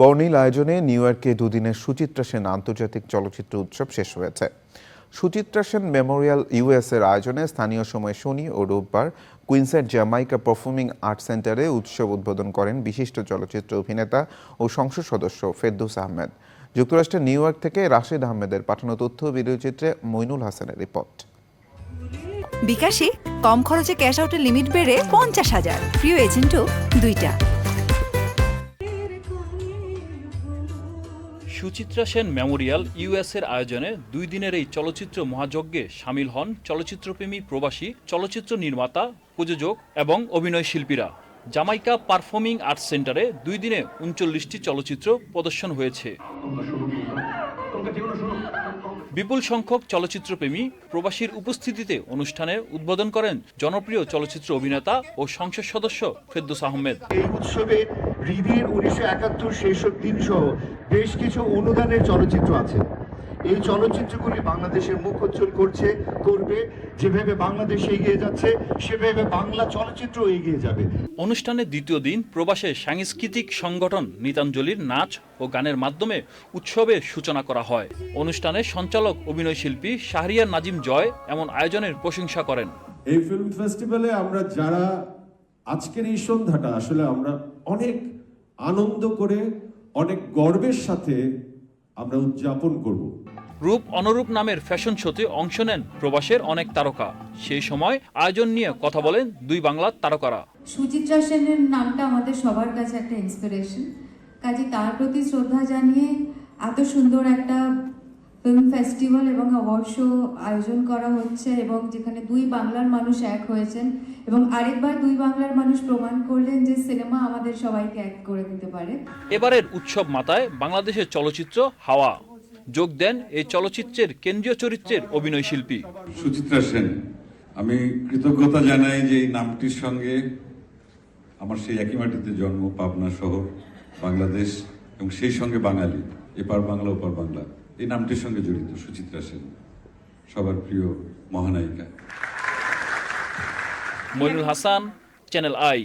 বর্ণিল আয়োজনে নিউ ইয়র্কে দুদিনের সুচিত্রা সেন আন্তর্জাতিক চলচ্চিত্র উৎসব শেষ হয়েছে। সুচিত্রা সেন মেমোরিয়াল ইউএস এর আয়োজনে স্থানীয় সময় শনি ও রোববার কুইন্সের জামাইকা পারফর্মিং আর্ট সেন্টারে উৎসব উদ্বোধন করেন বিশিষ্ট চলচ্চিত্র অভিনেতা ও সংসদ সদস্য ফেরদৌস আহমেদ। যুক্তরাষ্ট্রের নিউ ইয়র্ক থেকে রাশেদ আহমেদের পাঠানো তথ্য ভিডিওচিত্রে মইনুল হাসানের রিপোর্ট। বিকাশে কম খরচে ক্যাশ আউটের লিমিট বেড়ে পঞ্চাশ হাজার। প্রিয় এজেন্টও দুইটা। সুচিত্রা সেন মেমোরিয়াল ইউএসের আয়োজনে দুই দিনের এই চলচ্চিত্র মহাযজ্ঞে সামিল হন চলচ্চিত্রপ্রেমী প্রবাসী, চলচ্চিত্র নির্মাতা, প্রযোজক এবং অভিনয় শিল্পীরা। জামাইকা পারফর্মিং আর্টস সেন্টারে দুই দিনে উনচল্লিশটি চলচ্চিত্র প্রদর্শন হয়েছে। বিপুল সংখ্যক চলচ্চিত্রপ্রেমী প্রবাসীর উপস্থিতিতে অনুষ্ঠানে উদ্বোধন করেন জনপ্রিয় চলচ্চিত্র অভিনেতা ও সংসদ সদস্য ফেরদৌস আহমেদ। এই উৎসবে রিভির উনিশশো একাত্তর শেষক দিন সহ বেশ কিছু অনুদানের চলচ্চিত্র আছে। এই চলচ্চিত্রগুলি বাংলাদেশের মুখ উজ্জ্বল করছে করবে যেভাবে বাংলাদেশ এগিয়ে যাচ্ছে সেভাবে বাংলা চলচ্চিত্র এগিয়ে যাবে। অনুষ্ঠানের দ্বিতীয় দিন প্রবাসে সাংস্কৃতিক সংগঠন নিতাঞ্জলির নাচ ও গানের মাধ্যমে উৎসবের সূচনা করা হয়। অনুষ্ঠানে সঞ্চালক অভিনয় শিল্পী শাহরিয়ার নাজিম জয় এমন আয়োজনের প্রশংসা করেন। এই ফিল্ম ফেস্টিভ্যালে আমরা যারা আজকের এই সন্ধ্যাটা আসলে আমরা অনেক আনন্দ করে অনেক গর্বের সাথে আমরা উদযাপন করব। রূপ অনুরূপ নামের ফ্যাশন শোতে অংশ নেন প্রবাসের অনেক তারকা। সেই সময় আয়োজন নিয়ে কথা বলেন দুই বাংলার তারকারা। সুচিত্রা সেনের নামটা আমাদের সবার কাছে একটা ইন্সপিরেশন কাজে তার প্রতি শ্রদ্ধা জানিয়ে এত সুন্দর একটা ফিল্ম ফেস্টিভ্যাল এবং অ্যাওয়ার্ড শো আয়োজন করা হচ্ছে এবং যেখানে দুই বাংলার মানুষ এক হয়েছেন এবং আরেকবার দুই বাংলার মানুষ প্রমাণ করলেন যে সিনেমা আমাদের সবাইকে এক করে দিতে পারে। এবারের উৎসব মাতায় বাংলাদেশের চলচ্চিত্র হাওয়া। যোগ দেন এই চলচ্চিত্রের কেন্দ্রীয় চরিত্রের অভিনয় শিল্পী। সুচিত্রা সেন আমি কৃতজ্ঞতা জানাই যে এই নামটির সঙ্গে আমার সেই একই মাটিতে জন্ম পাবনা শহর বাংলাদেশ এবং সেই সঙ্গে বাঙালি এপার বাংলা ওপার বাংলা। এই নামটির সঙ্গে জড়িত সুচিত্রা সেন সবার প্রিয় মহানায়িকা। Moinul Hasan Channel I